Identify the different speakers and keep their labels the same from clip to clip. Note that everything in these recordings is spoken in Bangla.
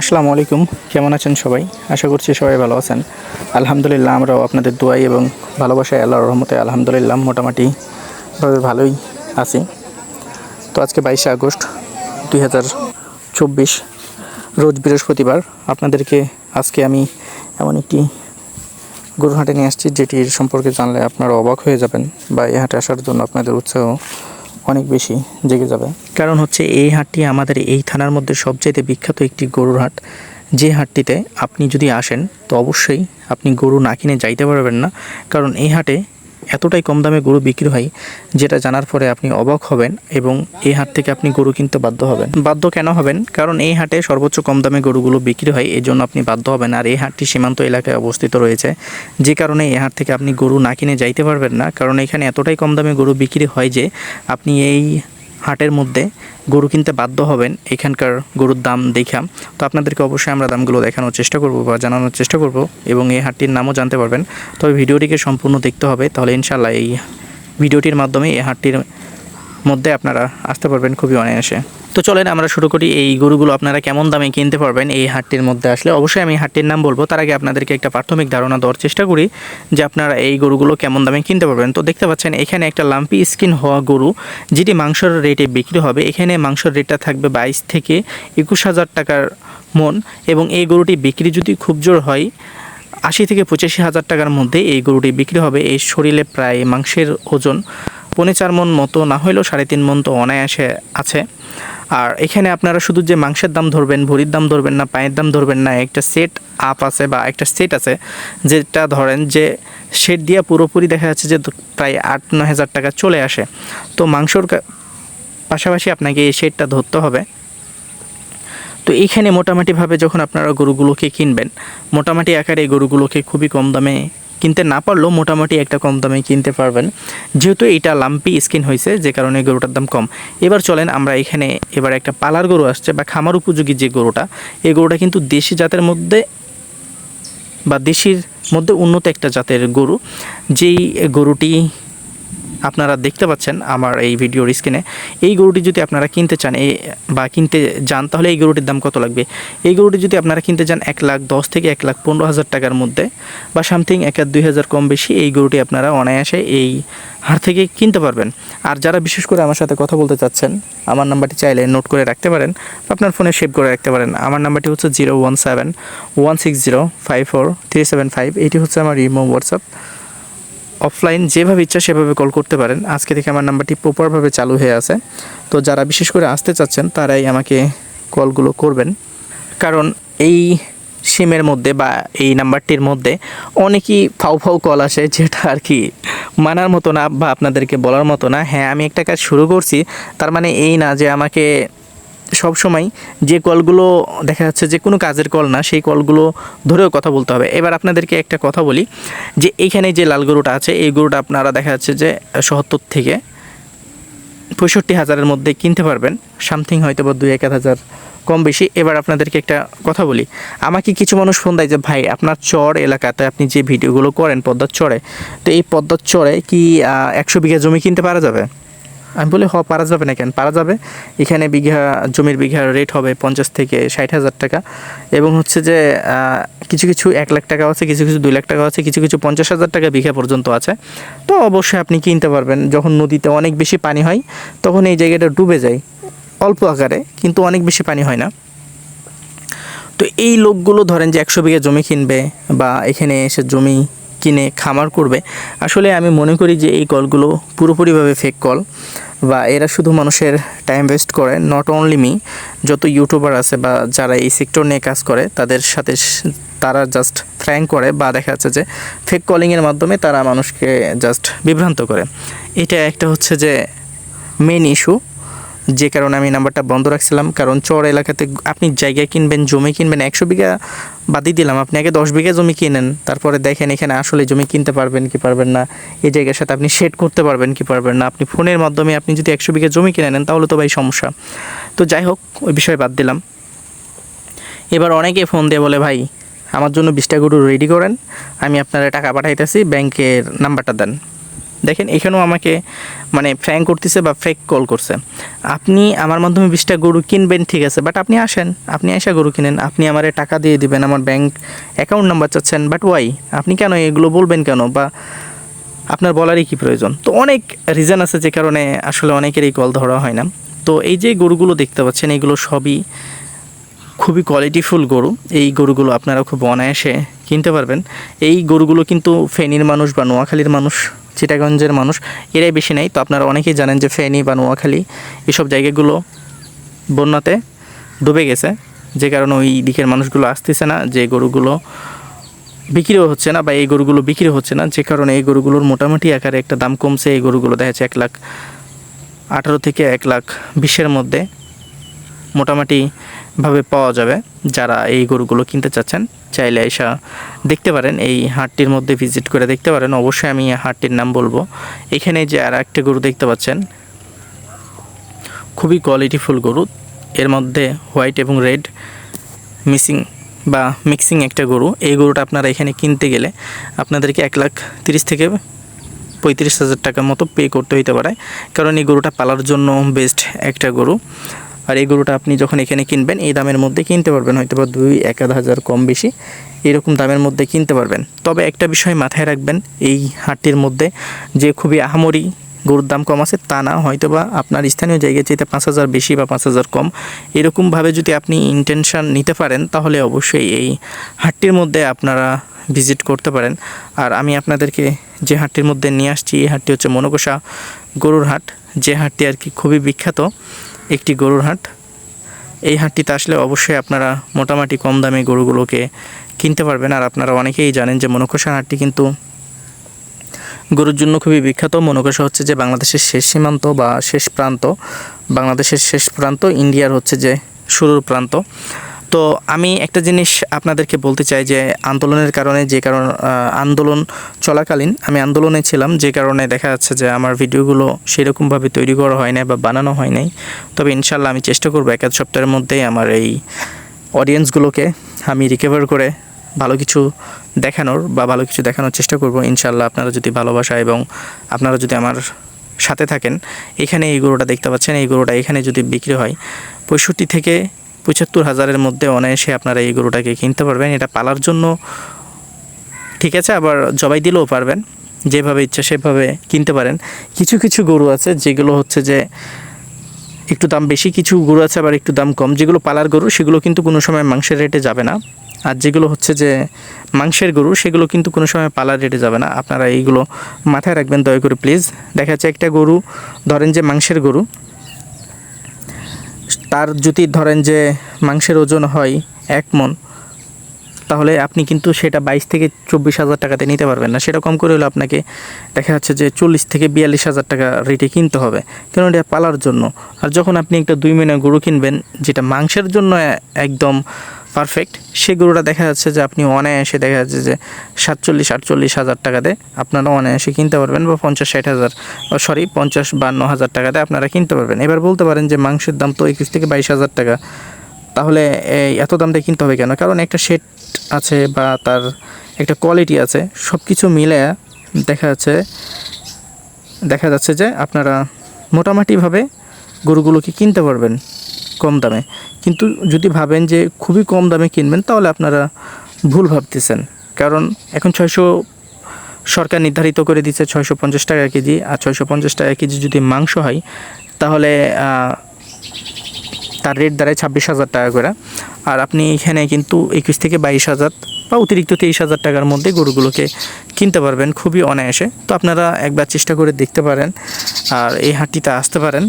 Speaker 1: আসসালামু আলাইকুম। কেমন আছেন সবাই? আশা করছি সবাই ভালো আছেন। আলহামদুলিল্লাহ আমরাও আপনাদের দোয়াই এবং ভালোবাসায় আল্লাহর রহমতে আলহামদুলিল্লাহ মোটামুটি ভাবে ভালোই আছি। তো আজকে বাইশে আগস্ট দুই হাজার চব্বিশ, রোজ বৃহস্পতিবার। আপনাদেরকে আজকে আমি এমন একটি গরু হাটে নিয়ে আসছি, যেটির সম্পর্কে জানলে আপনারা অবাক হয়ে যাবেন বা এই হাটে আসার জন্য আপনাদের উৎসাহ অনেক বেশি জেগে যাবে। কারণ হচ্ছে এই হাটটি আমাদের এই থানার মধ্যে সবচেয়ে বিখ্যাত একটি গরুর হাট। যে হাটটিতে আপনি যদি আসেন, তো অবশ্যই আপনি গরু না কিনে যাইতে পারবেন না। কারণ এই হাটে এতটাই কম দামে গরু বিক্রি হয়, যেটা জানার পরে আপনি অবাক হবেন এবং এই হাট থেকে আপনি গরু কিনতে বাধ্য হবেন। বাধ্য কেন হবেন? কারণ এই হাটে সর্বোচ্চ কম দামে গরুগুলো বিক্রি হয় এই জন্য আপনি বাধ্য হবেন। আর এই হাটটি সীমান্ত এলাকায় অবস্থিত রয়েছে, যে কারণে এই হাট থেকে আপনি গরু না কিনে যাইতে পারবেন না। কারণ এখানে এতটাই কম দামে গরু বিক্রি হয় যে, আপনি এই হাটের মধ্যে গরু কিনতে বাধ্য হবেন এখানকার গরুর দাম দেখাম তো আপনাদেরকে অবশ্যই আমরা দামগুলো দেখানোর চেষ্টা করব বা জানানোর চেষ্টা করব এবং এই হাটটির নামও জানতে পারবেন। তবে ভিডিওটিকে সম্পূর্ণ দেখতে হবে, তাহলে ইনশাল্লাহ এই ভিডিওটির মাধ্যমে এই হাটটির মধ্যে আপনারা আসতে পারবেন খুবই অনায়াসে। তো চলেন আমরা শুরু করি এই গরুগুলো আপনারা কেমন দামে কিনতে পারবেন এই হাটটির মধ্যে আসলে। অবশ্যই আমি হাটটির নাম বলব, তার আগে আপনাদেরকে একটা প্রাথমিক ধারণা দেওয়ার চেষ্টা করি যে আপনারা এই গরুগুলো কেমন দামে কিনতে পারবেন। তো দেখতে পাচ্ছেন, এখানে একটা লাম্পি স্কিন হওয়া গরু, যেটি মাংসর রেটে বিক্রি হবে। এখানে মাংসর রেটটা থাকবে বাইশ থেকে একুশ হাজার টাকার মন এবং এই গরুটি বিক্রি যদি খুব জোর হয়, আশি থেকে পঁচাশি হাজার টাকার মধ্যে এই গরুটি বিক্রি হবে। এই শরীরে প্রায় মাংসের ওজন পৌনে চার মন মতো, না হলেও সাড়ে তিন মন তো অনায়াসে আছে। আর এখানে আপনারা শুধু যে মাংসের দাম ধরবেন, ভরির দাম ধরবেন না, পায়ের দাম ধরবেন না, একটা সেট আপ আছে বা একটা সেট আছে, যেটা ধরেন যে সেট দিয়ে পুরোপুরি দেখা যাচ্ছে যে প্রায় আট, নয় হাজার টাকা চলে আসে। তো মাংসর পাশাপাশি আপনাকে এই সেটটা ধরতে হবে। তো এইখানে মোটামুটিভাবে যখন আপনারা গরুগুলোকে কিনবেন, মোটামুটি আকারে গরুগুলোকে খুবই কম দামে কিনতে না পারলেও মোটামুটি একটা কম দামে কিনতে পারবেন। যেহেতু এটা লাম্পি স্কিন হয়েছে, যে কারণে গরুটার দাম কম। এবার চলেন আমরা এখানে এবার একটা পালার গরু আসছে বা খামার উপযোগী যে গরুটা, এই গরুটা কিন্তু দেশি জাতের মধ্যে বা দেশির মধ্যে উন্নত একটা জাতের গরু। যেই গরুটি আপনারা দেখতে পাচ্ছেন আমার এই ভিডিওর স্ক্রিনে। এই গরুটি যদি আপনারা কিনতে চান, এই বা কিনতে যান, তাহলে এই গরুটির দাম কত লাগবে? এই গরুটি যদি আপনারা কিনতে যান, এক লাখ দশ থেকে এক লাখ পনেরো হাজার টাকার মধ্যে বা সামথিং এক দুই হাজার কম বেশি এই গরুটি আপনারা অনায়াসে এই হার থেকে কিনতে পারবেন। আর যারা বিশেষ করে আমার সাথে কথা বলতে চাচ্ছেন, আমার নাম্বারটি চাইলে নোট করে রাখতে পারেন বা আপনার ফোনে সেভ করে রাখতে পারেন। আমার নাম্বারটি হচ্ছে zero one seven one six zero five four three seven five, এটি হচ্ছে আমার ইমো, হোয়াটসঅ্যাপ। অফলাইন যেভাবে ইচ্ছা সেভাবে কল করতে পারেন। আজকে থেকে আমার নাম্বারটি প্রপারভাবে চালু হয়ে আছে। তো যারা বিশেষ করে আসতে চাচ্ছেন, তারাই আমাকে কলগুলো করবেন। কারণ এই সিমের মধ্যে বা এই নাম্বারটির মধ্যে অনেকই ফাউ ফাউ কল আসে, যেটা আর কি মানার মতো না বা আপনাদেরকে বলার মতো না। হ্যাঁ আমি একটা কাজ শুরু করছি। তার মানে এই না যে আমাকে সব সময় যে কলগুলো দেখা যাচ্ছে যে কোনো কাজের কল না, সেই কলগুলো ধরেও কথা বলতে হবে। এবার আপনাদেরকে একটা কথা বলি যে এইখানে যে লাল গরুটা আছে, এই গরুটা আপনারা দেখা যাচ্ছে যে সত্তর থেকে পঁয়ষট্টি হাজারের মধ্যে কিনতে পারবেন। সামথিং হয়তো বা দুই এক হাজার কম বেশি। এবার আপনাদেরকে একটা কথা বলি। আমাকে কিছু মানুষ ফোন দেয় যে, ভাই, আপনার চর এলাকাতে আপনি যে ভিডিওগুলো করেন পদ্মার চরে, তো এই পদ্মার চরে কি একশো বিঘা জমি কিনতে পারা যাবে? আমি বলি, হ, পারা যাবে না কেন? পারা যাবে। এখানে বিঘা, জমির বিঘার রেট হবে পঞ্চাশ থেকে ষাট হাজার টাকা। এবং হচ্ছে যে কিছু কিছু এক লাখ টাকা আছে, কিছু কিছু দুই লাখ টাকা আছে, কিছু কিছু পঞ্চাশ হাজার টাকা বিঘা পর্যন্ত আছে। তো অবশ্যই আপনি কিনতে পারবেন। যখন নদীতে অনেক বেশি পানি হয়, তখন এই জায়গাটা ডুবে যায় অল্প আকারে, কিন্তু অনেক বেশি পানি হয় না। তো এই লোকগুলো ধরেন যে একশো বিঘা জমি কিনবে বা এখানে এসে জমি কিনে খামার করবে। আসলে আমি মনে করি যে এই কলগুলো পুরোপুরিভাবে ফেক কল বা এরা শুধু মানুষের টাইম ওয়েস্ট করে নট অনলি মি যত ইউটিউবার আছে বা যারা এই সেক্টর নিয়ে কাজ করে, তাদের সাথে তারা জাস্ট ফ্র্যাঙ্ক করে বা দেখা যাচ্ছে যে ফেক কলিংয়ের মাধ্যমে তারা মানুষকে জাস্ট বিভ্রান্ত করে। এটা একটা হচ্ছে যে মেন ইস্যু যে কারণে আমি নাম্বারটা বন্ধ রাখছিলাম। কারণ চর এলাকাতে আপনি জায়গা কিনবেন, জমি কিনবেন, একশো বিঘা বাদই দিলাম। আপনি আগে দশ বিঘা জমি কিনেন, তারপরে দেখেন এখানে আসলে জমি কিনতে পারবেন কি পারবেন না, এই জায়গার সাথে আপনি শেড করতে পারবেন কি পারবেন না। আপনি ফোনের মাধ্যমে আপনি যদি একশো বিঘা জমি কিনে নেন, তাহলে তো ভাই সমস্যা। তো যাই হোক, ওই বিষয়ে বাদ দিলাম। এবার অনেকে ফোন দিয়ে বলে, ভাই, আমার জন্য বিশটা গরু রেডি করেন, আমি আপনারা টাকা পাঠাইতেছি ব্যাংকের নাম্বারটা দেন। দেখেন, এখানেও আমাকে মানে ফ্যাং করতেছে বা ফেক কল করছে। আপনি আমার মাধ্যমে বিশটা গরু কিনবেন, ঠিক আছে বাট আপনি আসেন, আপনি এসে গরু কিনেন, আপনি আমারে টাকা দিয়ে দিবেন, আমার ব্যাংক অ্যাকাউন্ট নাম্বার চাচ্ছেন বাট ওয়াই আপনি কেন এগুলো বলবেন কেন? বা আপনার বলারই কি প্রয়োজন? তো অনেক রিজন আছে যে কারণে আসলে অনেকেরই কল ধরা হয় না। তো এই যে গরুগুলো দেখতে পাচ্ছেন, এগুলো সবই খুবই কোয়ালিটিফুল গরু। এই গরুগুলো আপনারা খুব অনায়াসে কিনতে পারবেন। এই গরুগুলো কিন্তু ফেনীর মানুষ বা নোয়াখালীর মানুষ চিটাগঞ্জের মানুষ, এরাই বেশি নেই তো আপনারা অনেকেই জানেন যে ফেনী বা নোয়াখালী এসব জায়গাগুলো বন্যাতে ডুবে গেছে। যে কারণে ওই দিকের মানুষগুলো আসতেছে না, যে গরুগুলো বিক্রিও হচ্ছে না বা এই গরুগুলো বিক্রি হচ্ছে না। যে কারণে এই গরুগুলোর মোটামুটি আকারে একটা দাম কমছে। এই গরুগুলো দেখা যাচ্ছে এক লাখ আঠারো থেকে এক লাখ বিশের মধ্যে মোটামুটিভাবে পাওয়া যাবে। যারা এই গরুগুলো কিনতে চাচ্ছেন, চাইলে এসা দেখতে পারেন, এই হাটটির মধ্যে ভিজিট করে দেখতে পারেন। অবশ্যই আমি হাটটির নাম বলব। এখানে যে আর একটা গরু দেখতে পাচ্ছেন, খুবই কোয়ালিটিফুল গরু। এর মধ্যে হোয়াইট এবং রেড মিসিং বা মিক্সিং একটা গরু। এই গরুটা আপনারা এখানে কিনতে গেলে আপনাদেরকে এক লাখ তিরিশ থেকে পঁয়ত্রিশ হাজার টাকার মতো পে করতে হইতে পারে। কারণ এই গরুটা পালার জন্য বেস্ট একটা গরু। আর এই গরুটা আপনি যখন এখানে কিনবেন, এই দামের মধ্যে কিনতে পারবেন। হয়তো বা দুই, এক, আধ হাজার কম বেশি, এরকম দামের মধ্যে কিনতে পারবেন। তবে একটা বিষয় মাথায় রাখবেন, এই হাটটির মধ্যে যে খুবই আহামরি গরুর দাম কম আছে, তা না, হয়তো বা আপনার স্থানীয় জায়গায় চাইতে পাঁচ হাজার বেশি বা পাঁচ হাজার কম। এরকমভাবে যদি আপনি ইন্টেনশন নিতে পারেন, তাহলে অবশ্যই এই হাটটির মধ্যে আপনারা ভিজিট করতে পারেন। আর আমি আপনাদেরকে যে হাটটির মধ্যে নিয়ে আসছি, এই হাটটি হচ্ছে মনকষা গরুর হাট। যে হাটটি আর কি খুবই বিখ্যাত একটি গরুর হাট। এই হাটটিতে আসলে অবশ্যই আপনারা মোটামুটি কম দামে গরুগুলোকে কিনতে পারবেন। আর আপনারা অনেকেই জানেন যে মনকষা হাটটি কিন্তু গরুর জন্য খুবই বিখ্যাত। মনকষা হচ্ছে যে বাংলাদেশের শেষ সীমান্ত বা শেষ প্রান্ত। বাংলাদেশের শেষ প্রান্ত, ইন্ডিয়ার হচ্ছে যে শুরুর প্রান্ত। তো আমি একটা জিনিস আপনাদেরকে বলতে চাই যে আন্দোলনের কারণে, যে কারণ আন্দোলন চলাকালীন আমি আন্দোলনে ছিলাম, যে কারণে দেখা যাচ্ছে যে আমার ভিডিওগুলো সেরকমভাবে তৈরি করা হয় নাই বা বানানো হয় নাই। তবে ইনশাল্লাহ আমি চেষ্টা করব এক সপ্তাহের মধ্যেই আমার এই অডিয়েন্সগুলোকে আমি রিকভার করে ভালো কিছু দেখানোর বা ভালো কিছু দেখানোর চেষ্টা করব। ইনশাল্লাহ আপনারা যদি ভালোবাসা এবং আপনারা যদি আমার সাথে থাকেন, এখানে এই গরুটা দেখতে পাচ্ছেন, এই গরুটা এখানে যদি বিক্রি হয়, পঁয়ষট্টি থেকে পঁচাত্তর হাজারের মধ্যে অনায়াসে আপনারা এই গরুটাকে কিনতে পারবেন। এটা পালার জন্য ঠিক আছে, আবার জবাই দিলেও পারবেন। যেভাবে ইচ্ছা সেভাবে কিনতে পারেন। কিছু কিছু গরু আছে যেগুলো হচ্ছে যে একটু দাম বেশি, কিছু গরু আছে আবার একটু দাম কম। যেগুলো পালার গরু, সেগুলো কিন্তু কোনো সময় মাংসের রেটে যাবে না। আর যেগুলো হচ্ছে যে মাংসের গরু, সেগুলো কিন্তু কোনো সময় পালার রেটে যাবে না। আপনারা এইগুলো মাথায় রাখবেন দয়া করে, প্লিজ। দেখা যাচ্ছে একটা গরু, ধরেন যে মাংসের গরু তার যদি ধরেন যে মাংসের ওজন হয় এক মন, তাহলে আপনি কিন্তু সেটা বাইশ থেকে চব্বিশ হাজার টাকাতে নিতে পারবেন না। সেটা কম করে হলে আপনাকে দেখা যাচ্ছে যে চল্লিশ থেকে বিয়াল্লিশ হাজার টাকা রেটে কিনতে হবে। কেন এটা পালার জন্য। আর যখন আপনি একটা দুই মিনিট গরু কিনবেন, যেটা মাংসের জন্য একদম পারফেক্ট সে গরুটা দেখা যাচ্ছে যে আপনি অনায়াসে দেখা যাচ্ছে যে সাতচল্লিশ, আটচল্লিশ হাজার টাকাতে আপনারা অনায়াসে কিনতে পারবেন বা পঞ্চাশ, ষাট হাজার সরি পঞ্চাশ বান্ন হাজার টাকাতে আপনারা কিনতে পারবেন। এবার বলতে পারেন যে মাংসের দাম তো একুশ থেকে বাইশ হাজার টাকা। তাহলে এত দাম দিয়ে কিনতে হবে কেন? কারণ একটা সেট আছে বা তার একটা কোয়ালিটি আছে সব কিছু মিলে দেখা যাচ্ছে দেখা যাচ্ছে যে আপনারা মোটামুটিভাবে গরুগুলোকে কিনতে পারবেন কম দামে। কিন্তু যদি ভাবেন যে খুবই কম দামে কিনবেন, তাহলে আপনারা ভুল ভাবতেছেন। কারণ এখন ছয়শো সরকার নির্ধারিত করে দিচ্ছে ছয়শো পঞ্চাশ টাকা কেজি, আর ছয়শো পঞ্চাশ টাকা কেজি যদি মাংস হয়, তাহলে তার রেট দাঁড়ায় ছাব্বিশ হাজার টাকা করে। আর আপনি এখানে কিন্তু একুশ থেকে বাইশ হাজার বা অতিরিক্ত তেইশ হাজার টাকার মধ্যে গরুগুলোকে কিনতে পারবেন খুবই অনায়াসে। তো আপনারা একবার চেষ্টা করে দেখতে পারেন, আর এই হাটটিতে আসতে পারেন।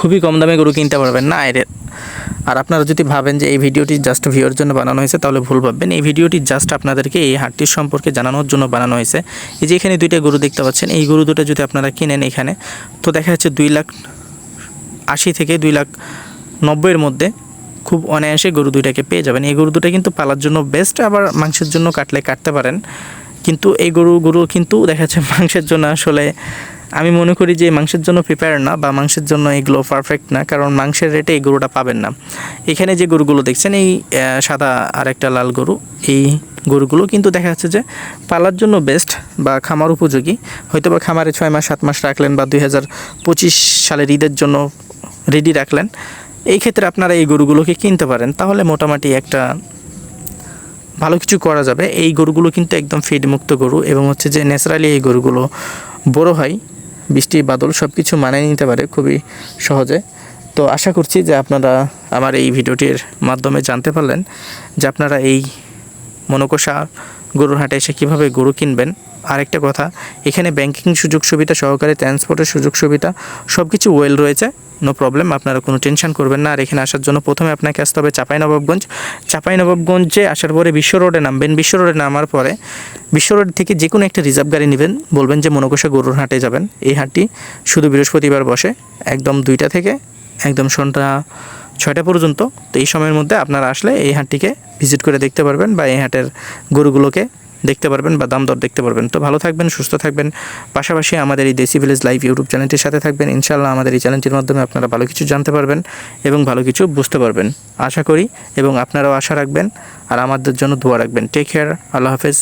Speaker 1: খুবই কম দামে গরু কিনতে পারবেন না, এর আর আপনারা যদি ভাবেন যে এই ভিডিওটি জাস্ট ভিউর জন্য বানানো হয়েছে, তাহলে ভুল ভাববেন। এই ভিডিওটি জাস্ট আপনাদেরকে এই হাটটির সম্পর্কে জানানোর জন্য বানানো হয়েছে। এই যে এখানে দুইটা গরু দেখতে পাচ্ছেন, এই গরু দুটো যদি আপনারা কিনেন এখানে, তো দেখা যাচ্ছে দুই লাখ আশি থেকে দুই লাখ নব্বইয়ের মধ্যে খুব অনায়াসে গরু দুইটাকে পেয়ে যাবেন। এই গরু দুটা কিন্তু পালার জন্য বেস্ট আবার মাংসের জন্য কাটলে কাটতে পারেন। কিন্তু এই গরু গরু কিন্তু দেখা যাচ্ছে মাংসের জন্য আসলে আমি মনে করি যে মাংসের জন্য প্রিপেয়ার না বা মাংসের জন্য এগুলো পারফেক্ট না, কারণ মাংসের রেটে এই গরুটা পাবেন না। এখানে যে গরুগুলো দেখছেন, এই সাদা আর একটা লাল গরু, এই গরুগুলো কিন্তু দেখা যাচ্ছে যে পালার জন্য বেস্ট বা খামার উপযোগী। হয়তো বা খামারে ছয় মাস, সাত মাস রাখলেন বা দুই হাজার পঁচিশ সালের ঈদের জন্য রেডি রাখলেন। এই ক্ষেত্রে আপনারা এই গরুগুলোকে কিনতে পারেন। তাহলে মোটামুটি একটা ভালো কিছু করা যাবে। এই গরুগুলো কিন্তু একদম ফিডমুক্ত গরু এবং হচ্ছে যে ন্যাচারালি এই গরুগুলো বড় হয়। বৃষ্টি, বাদল সব কিছু মানিয়ে নিতে পারে খুবই সহজে। তো আশা করছি যে আপনারা আমার এই ভিডিওটির মাধ্যমে জানতে পারলেন যে আপনারা এই মনোকষা গরুর হাটে এসে কীভাবে গরু কিনবেন। আরেকটা কথা, এখানে ব্যাংকিং সুযোগ সুবিধা সহকারে ট্রান্সপোর্টের সুযোগ সুবিধা সব কিছু ওয়েল রয়েছে। নো প্রবলেম আপনারা কোনো টেনশন করবেন না। আর এখানে আসার জন্য প্রথমে আপনাকে আসতে হবে চাঁপাইনবাবগঞ্জ। চাঁপাইনবাবগঞ্জে আসার পরে বিশ্ব রোডে নামবেন। বিশ্ব রোডে নামার পরে বিশ্ব রোড থেকে যে কোনো একটা রিজার্ভ গাড়ি নেবেন। বলবেন যে মনোকষা গরুর হাটে যাবেন। এই হাটটি শুধু বৃহস্পতিবার বসে, একদম দুইটা থেকে একদম সন্ধ্যা ছয়টা পর্যন্ত। তো এই সময়ের মধ্যে আপনারা আসলে এই হাটটিকে ভিজিট করে দেখতে পারবেন বা এই হাটের গরুগুলোকে দেখতে পারবেন বা দাম দর দেখতে পারবেন। তো ভালো থাকবেন, সুস্থ থাকবেন। পাশাপাশি আমাদের এই দেশি ভিলেজ লাইভ ইউটিউব চ্যানেলটির সাথে থাকবেন। ইনশাল্লাহ আমাদের এই চ্যানেলটির মাধ্যমে আপনারা ভালো কিছু জানতে পারবেন এবং ভালো কিছু বুঝতে পারবেন। আশা করি এবং আপনারাও আশা রাখবেন। আর আমাদের জন্য দোয়া রাখবেন। টেক কেয়ার আল্লাহ হাফেজ।